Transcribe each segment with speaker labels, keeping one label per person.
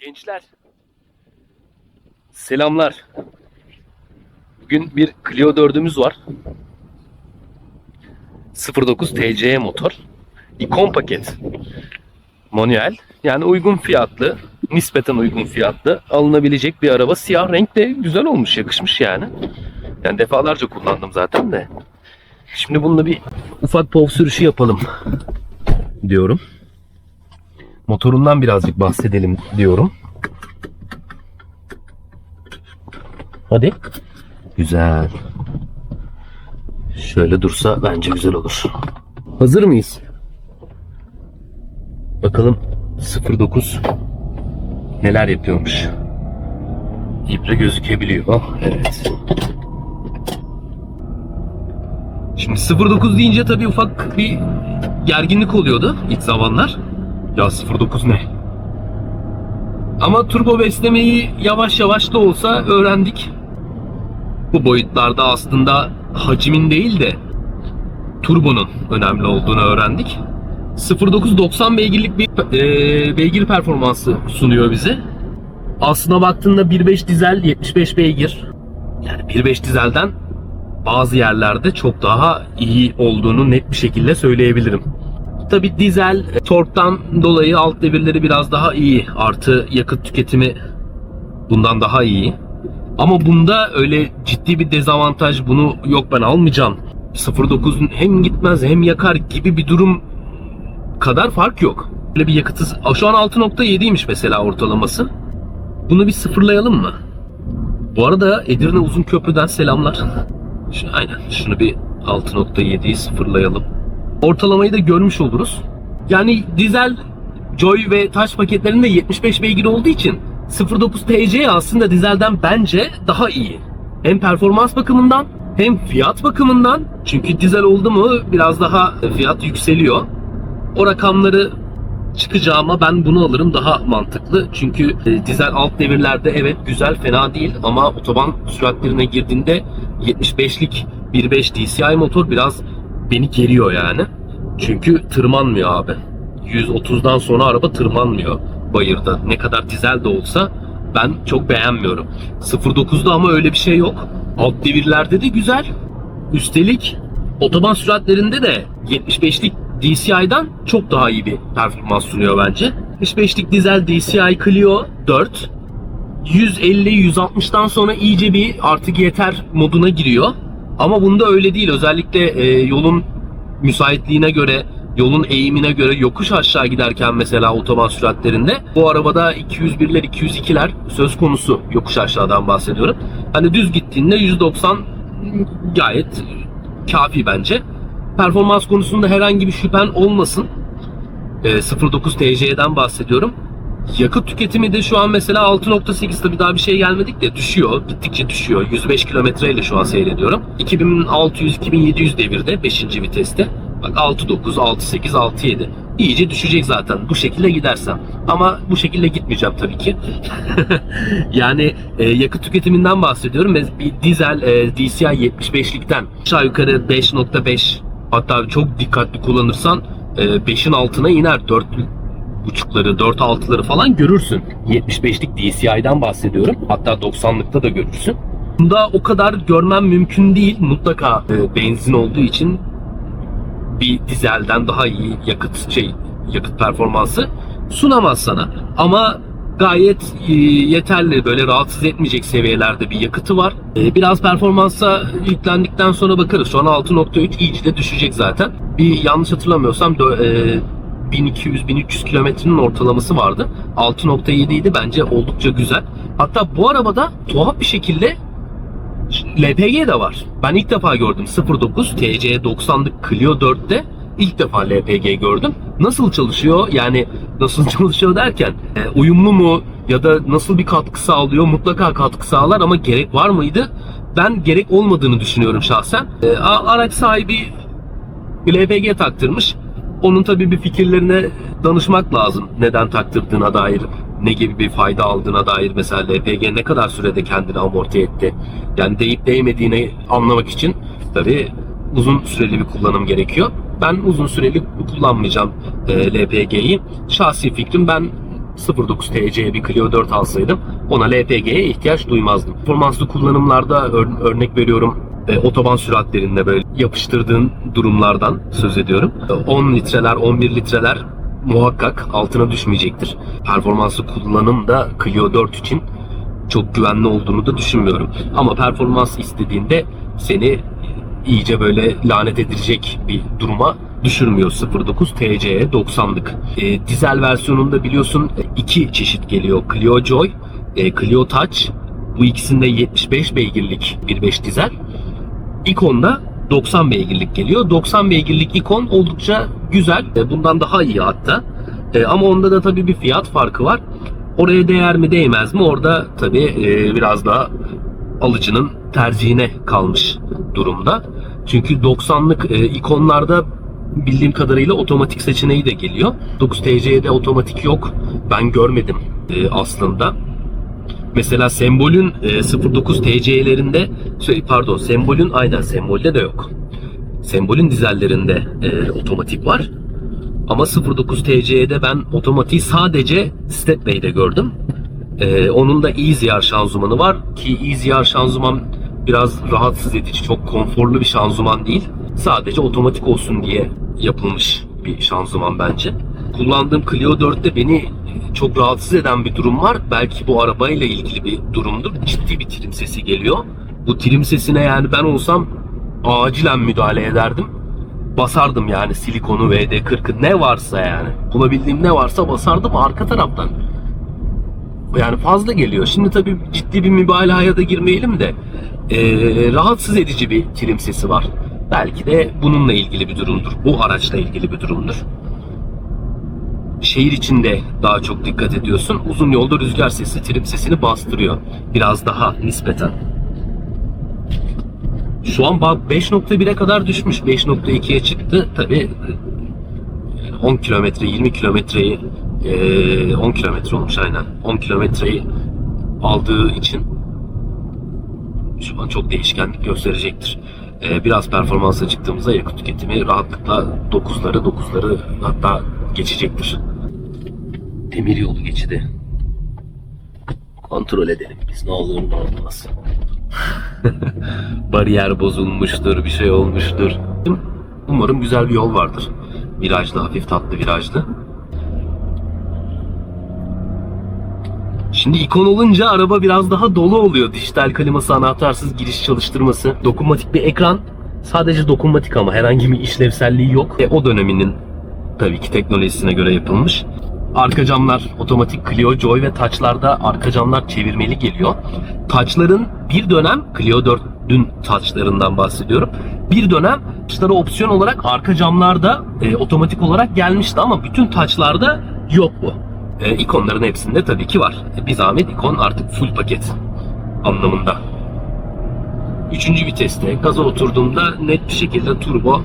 Speaker 1: Gençler. Selamlar. Bugün bir Clio 4'ümüz var. 09 TCE motor. İkon paket. Manuel. Yani uygun fiyatlı, nispeten uygun fiyatlı alınabilecek bir araba. Siyah renk de güzel olmuş, yakışmış yani. Yani defalarca kullandım zaten de. Şimdi bununla bir ufak pov sürüşü yapalım diyorum. Motorundan birazcık bahsedelim diyorum. Hadi. Güzel. Şöyle dursa bence güzel olur. Hazır mıyız? Bakalım 09 neler yapıyormuş. İbre gözükebiliyor. Evet. Şimdi 09 deyince tabii ufak bir gerginlik oluyordu ilk zamanlar. Ya 09 ne? Ama turbo beslemeyi yavaş yavaş da olsa öğrendik. Bu boyutlarda aslında hacimin değil de turbonun önemli olduğunu öğrendik. 0990 beygirlik bir e, beygir performansı sunuyor bize. Aslına baktığında 1.5 dizel 75 beygir. Yani 1.5 dizelden bazı yerlerde çok daha iyi olduğunu net bir şekilde söyleyebilirim. Tabi dizel e, torktan dolayı alt devirleri biraz daha iyi. Artı yakıt tüketimi bundan daha iyi. Ama bunda öyle ciddi bir dezavantaj bunu yok ben almayacağım. 09'un hem gitmez hem yakar gibi bir durum kadar fark yok. Böyle bir yakıtı şu an 6.7'ymiş mesela ortalaması. Bunu bir sıfırlayalım mı? Bu arada Edirne Uzun Köprü'den selamlar. Aynen şunu bir 6.7'yi sıfırlayalım. Ortalamayı da görmüş oluruz. Yani dizel Joy ve Touch paketlerinde 75 beygir olduğu için 09 TC aslında dizelden bence daha iyi. Hem performans bakımından hem fiyat bakımından. Çünkü dizel oldu mu biraz daha fiyat yükseliyor. O rakamları çıkacağıma ben bunu alırım daha mantıklı. Çünkü e, dizel alt devirlerde evet güzel fena değil ama otoban süratlerine girdiğinde 75'lik 1.5 DCI motor biraz beni geriyor yani. Çünkü tırmanmıyor abi. 130'dan sonra araba tırmanmıyor bayırda. Ne kadar dizel de olsa ben çok beğenmiyorum. 09'da ama öyle bir şey yok. Alt devirlerde de güzel. Üstelik otoban süratlerinde de 75'lik DCI'dan çok daha iyi bir performans sunuyor bence. 75'lik dizel DCI Clio 4 150-160'dan sonra iyice bir artık yeter moduna giriyor. Ama bunda öyle değil. Özellikle e, yolun müsaitliğine göre, yolun eğimine göre yokuş aşağı giderken mesela otoban süratlerinde bu arabada 201'ler, 202'ler söz konusu yokuş aşağıdan bahsediyorum. Hani düz gittiğinde 190 gayet kafi bence. Performans konusunda herhangi bir şüphen olmasın. E, 09 TC'den bahsediyorum. Yakıt tüketimi de şu an mesela 6.8 tabi daha bir şey gelmedik de düşüyor. Gittikçe düşüyor. 105 kilometreyle şu an seyrediyorum. 2600-2700 devirde 5. viteste. Bak 6.9, 6.8, 6.7. İyice düşecek zaten bu şekilde gidersem. Ama bu şekilde gitmeyeceğim tabii ki. yani e, yakıt tüketiminden bahsediyorum. Bir dizel e, DCI 75'likten aşağı yukarı 5.5 hatta çok dikkatli kullanırsan e, 5'in altına iner. 4 buçukları, 4 altıları falan görürsün. 75'lik DCI'den bahsediyorum. Hatta 90'lıkta da görürsün. Bunda o kadar görmem mümkün değil. Mutlaka e, benzin olduğu için bir dizelden daha iyi yakıt şey yakıt performansı sunamaz sana. Ama gayet e, yeterli böyle rahatsız etmeyecek seviyelerde bir yakıtı var. E, biraz performansa yüklendikten sonra bakarız. Şu an 6.3 iyice de düşecek zaten. Bir yanlış hatırlamıyorsam e, 1200-1300 kilometrenin ortalaması vardı. 6.7 idi bence oldukça güzel. Hatta bu arabada tuhaf bir şekilde LPG de var. Ben ilk defa gördüm 09 TC 90'lık Clio 4'te ilk defa LPG gördüm. Nasıl çalışıyor? Yani nasıl çalışıyor derken e, uyumlu mu ya da nasıl bir katkı sağlıyor? Mutlaka katkı sağlar ama gerek var mıydı? Ben gerek olmadığını düşünüyorum şahsen. E, araç sahibi LPG taktırmış. Onun tabii bir fikirlerine danışmak lazım. Neden taktırdığına dair, ne gibi bir fayda aldığına dair mesela LPG ne kadar sürede kendini amorti etti. Yani değip değmediğini anlamak için tabii uzun süreli bir kullanım gerekiyor. Ben uzun süreli kullanmayacağım e, LPG'yi. Şahsi fikrim ben 09 TC'ye bir Clio 4 alsaydım ona LPG'ye ihtiyaç duymazdım. Performanslı kullanımlarda ör- örnek veriyorum e, otoban süratlerinde böyle yapıştırdığın durumlardan söz ediyorum. E, 10 litreler, 11 litreler muhakkak altına düşmeyecektir. Performanslı kullanım da Clio 4 için çok güvenli olduğunu da düşünmüyorum. Ama performans istediğinde seni iyice böyle lanet edilecek bir duruma düşürmüyor 09 TC'ye 90'lık. E, dizel versiyonunda biliyorsun e, iki çeşit geliyor. Clio Joy, e, Clio Touch. Bu ikisinde 75 beygirlik 1.5 dizel. Icon'da 90 beygirlik geliyor. 90 beygirlik Icon oldukça güzel. Bundan daha iyi hatta. E, Ama onda da tabii bir fiyat farkı var. Oraya değer mi değmez mi? Orada tabii e, biraz daha alıcının tercihine kalmış durumda. Çünkü 90'lık e, ikonlarda bildiğim kadarıyla otomatik seçeneği de geliyor. 9 TC'de otomatik yok. Ben görmedim aslında. Mesela sembolün e, 09 TC'lerinde şey, pardon sembolün aynen sembolde de yok. Sembolün dizellerinde e, otomatik var. Ama 09 TC'de ben otomatiği sadece Stepway'de gördüm. Ee, onun da EasyR şanzımanı var ki EasyR şanzıman biraz rahatsız edici, çok konforlu bir şanzıman değil. Sadece otomatik olsun diye yapılmış bir şanzıman bence. Kullandığım Clio 4'te beni çok rahatsız eden bir durum var. Belki bu arabayla ilgili bir durumdur. Ciddi bir trim sesi geliyor. Bu trim sesine yani ben olsam acilen müdahale ederdim basardım yani silikonu VD40'ı ne varsa yani. Bulabildiğim ne varsa basardım arka taraftan. Yani fazla geliyor. Şimdi tabii ciddi bir mübalağaya da girmeyelim de eee, rahatsız edici bir trim sesi var. Belki de bununla ilgili bir durumdur. Bu araçla ilgili bir durumdur. Şehir içinde daha çok dikkat ediyorsun. Uzun yolda rüzgar sesi trim sesini bastırıyor. Biraz daha nispeten. Şu an bak 5.1'e kadar düşmüş. 5.2'ye çıktı. Tabi 10 kilometre 20 kilometreyi eee, 10 kilometre olmuş aynen. 10 kilometreyi aldığı için şu an çok değişkenlik gösterecektir. Eee, biraz performansa çıktığımızda yakıt tüketimi rahatlıkla 9'ları 9'ları hatta geçecektir. Demir yolu geçidi. Kontrol edelim biz ne olur ne olmaz. bariyer bozulmuştur, bir şey olmuştur. Umarım güzel bir yol vardır. Virajlı, hafif tatlı virajlı. Şimdi ikon olunca araba biraz daha dolu oluyor. Dijital kliması, anahtarsız giriş çalıştırması, dokunmatik bir ekran. Sadece dokunmatik ama herhangi bir işlevselliği yok. E, o döneminin tabii ki teknolojisine göre yapılmış. Arka camlar otomatik Clio Joy ve Touch'larda arka camlar çevirmeli geliyor. Touch'ların bir dönem Clio 4'ün Touch'larından bahsediyorum. Bir dönem Touch'lara opsiyon olarak arka camlarda e, otomatik olarak gelmişti ama bütün Touch'larda yok bu. E, ikonların hepsinde tabii ki var. E, bir zahmet ikon artık full paket anlamında. Üçüncü viteste gaza oturduğumda net bir şekilde turbo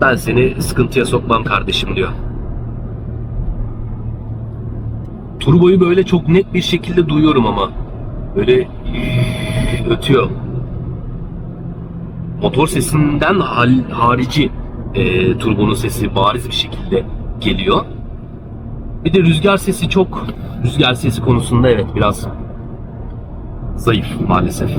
Speaker 1: ben seni sıkıntıya sokmam kardeşim diyor. Turboyu böyle çok net bir şekilde duyuyorum ama. Böyle ötüyor. Motor sesinden harici e, turbonun sesi bariz bir şekilde geliyor. Bir de rüzgar sesi çok rüzgar sesi konusunda evet biraz zayıf maalesef.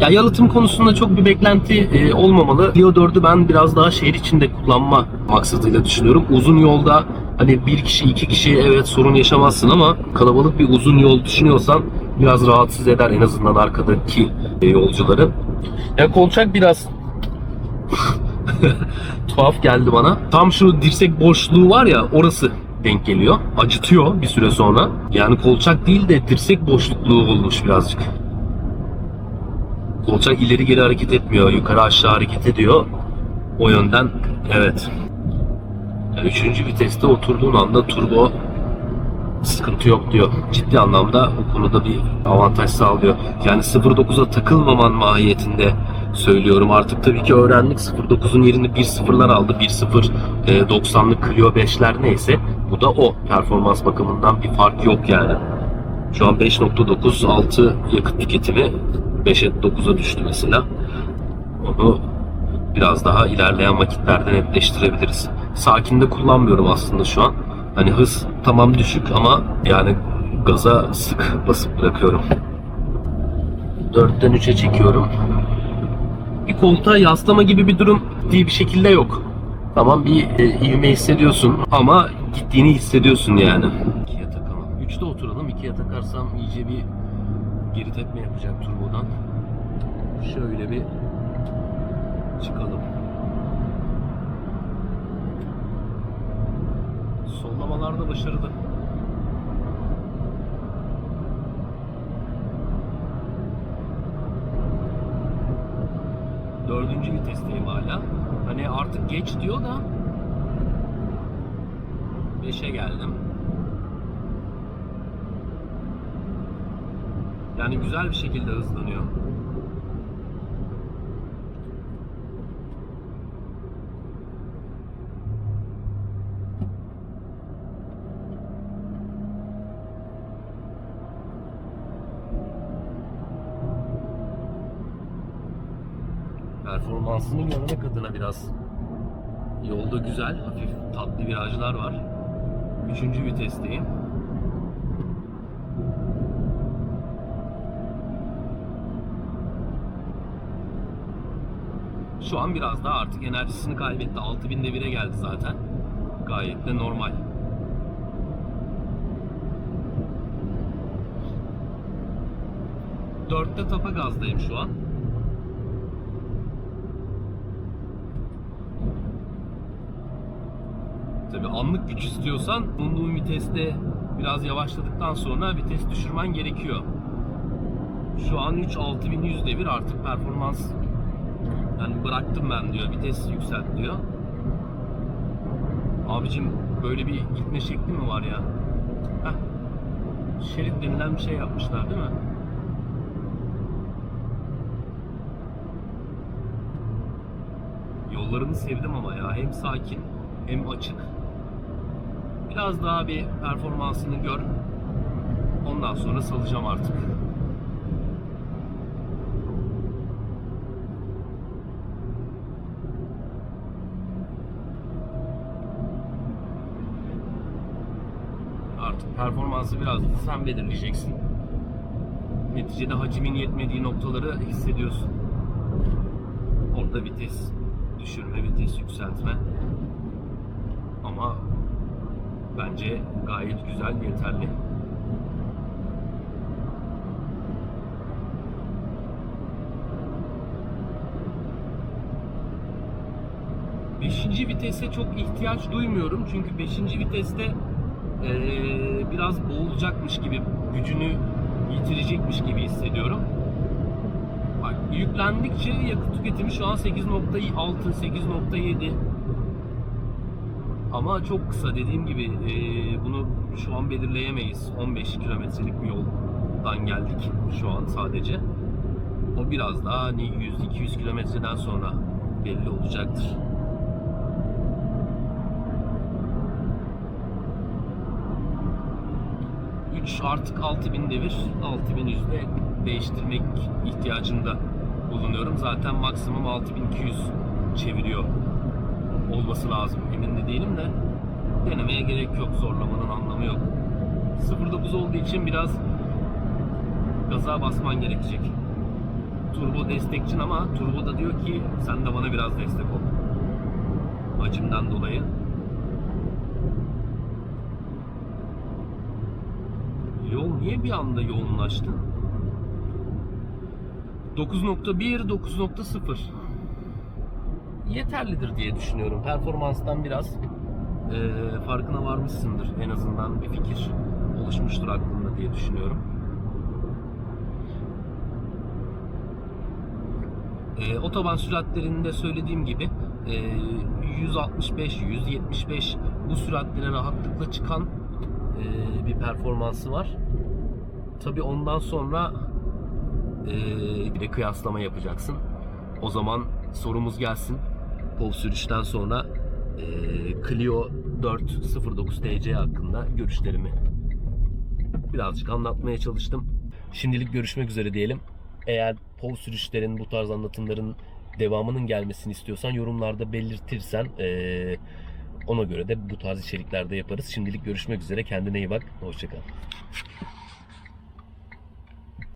Speaker 1: Ya yalıtım konusunda çok bir beklenti e, olmamalı. Clio 4'ü ben biraz daha şehir içinde kullanma maksadıyla düşünüyorum. Uzun yolda hani bir kişi iki kişi evet sorun yaşamazsın ama kalabalık bir uzun yol düşünüyorsan biraz rahatsız eder en azından arkadaki e, yolcuları. Ya kolçak biraz tuhaf geldi bana. Tam şu dirsek boşluğu var ya orası denk geliyor. Acıtıyor bir süre sonra. Yani kolçak değil de dirsek boşlukluğu olmuş birazcık. Kolçak ileri geri hareket etmiyor. Yukarı aşağı hareket ediyor. O yönden evet. Yani üçüncü viteste oturduğun anda turbo sıkıntı yok diyor. Ciddi anlamda o konuda bir avantaj sağlıyor. Yani 09'a takılmaman mahiyetinde söylüyorum. Artık tabii ki öğrendik 09'un yerini 1.0'lar aldı. 1.0 e, 90'lık Clio 5'ler neyse bu da o. Performans bakımından bir fark yok yani. Şu an 5.9 6 yakıt tüketimi 5'e 9'a düştü mesela. Onu biraz daha ilerleyen vakitlerde netleştirebiliriz. Sakinde kullanmıyorum aslında şu an. Hani hız tamam düşük ama yani gaza sık basıp bırakıyorum. 4'ten 3'e çekiyorum. Bir koltuğa yaslama gibi bir durum diye bir şekilde yok. Tamam bir e, ivme hissediyorsun ama gittiğini hissediyorsun yani. İkiye takamam. 3'te oturalım. 2'ye takarsam iyice bir geri tepme yapacak turbodan. Şöyle bir çıkalım. Sollamalarda başarılı. Dördüncü vitesteyim hala. Hani artık geç diyor da Beşe geldim. Yani güzel bir şekilde hızlanıyor. Performansını görmek adına biraz yolda güzel, hafif tatlı virajlar var. Üçüncü vitesteyim. Şu an biraz daha artık enerjisini kaybetti. 6000 devire geldi zaten. Gayet de normal. Dörtte tapa gazdayım şu an. Tabii anlık güç istiyorsan bulunduğun viteste biraz yavaşladıktan sonra vites düşürmen gerekiyor. Şu an 3 6100 devir artık performans yani bıraktım ben diyor. Vites yükselt diyor. Abicim böyle bir gitme şekli mi var ya? Heh. Şerit denilen bir şey yapmışlar değil mi? Yollarını sevdim ama ya. Hem sakin hem açık. Biraz daha bir performansını gör. Ondan sonra salacağım artık. Artık performansı biraz da sen belirleyeceksin. Neticede hacimin yetmediği noktaları hissediyorsun. Orada vites düşürme, vites yükseltme. Ama bence gayet güzel, yeterli. Beşinci vitese çok ihtiyaç duymuyorum çünkü beşinci viteste eee, biraz boğulacakmış gibi, gücünü yitirecekmiş gibi hissediyorum. Bak yüklendikçe yakıt tüketimi şu an 8.6, 8.7 ama çok kısa dediğim gibi eee, bunu şu an belirleyemeyiz. 15 kilometrelik bir yoldan geldik şu an sadece. O biraz daha hani 100-200 kilometreden sonra belli olacaktır. Artık 6000 devir, 6100'de değiştirmek ihtiyacında bulunuyorum. Zaten maksimum 6200 çeviriyor olması lazım. Emin de değilim de denemeye gerek yok. Zorlamanın anlamı yok. 09 olduğu için biraz gaza basman gerekecek. Turbo destekçin ama turbo da diyor ki sen de bana biraz destek ol. Acımdan dolayı. Yol niye bir anda yoğunlaştı? 9.1, 9.0 yeterlidir diye düşünüyorum. Performanstan biraz e, farkına varmışsındır. En azından bir fikir oluşmuştur aklında diye düşünüyorum. E, otoban süratlerinde söylediğim gibi e, 165, 175 bu süratlere rahatlıkla çıkan e, bir performansı var. Tabi ondan sonra e, bir de kıyaslama yapacaksın. O zaman sorumuz gelsin. Pol sürüşten sonra e, Clio 409 TC hakkında görüşlerimi birazcık anlatmaya çalıştım. Şimdilik görüşmek üzere diyelim. Eğer pol sürüşlerin bu tarz anlatımların devamının gelmesini istiyorsan yorumlarda belirtirsen e, Ona göre de bu tarz içeriklerde yaparız. Şimdilik görüşmek üzere. Kendine iyi bak. Hoşçakal.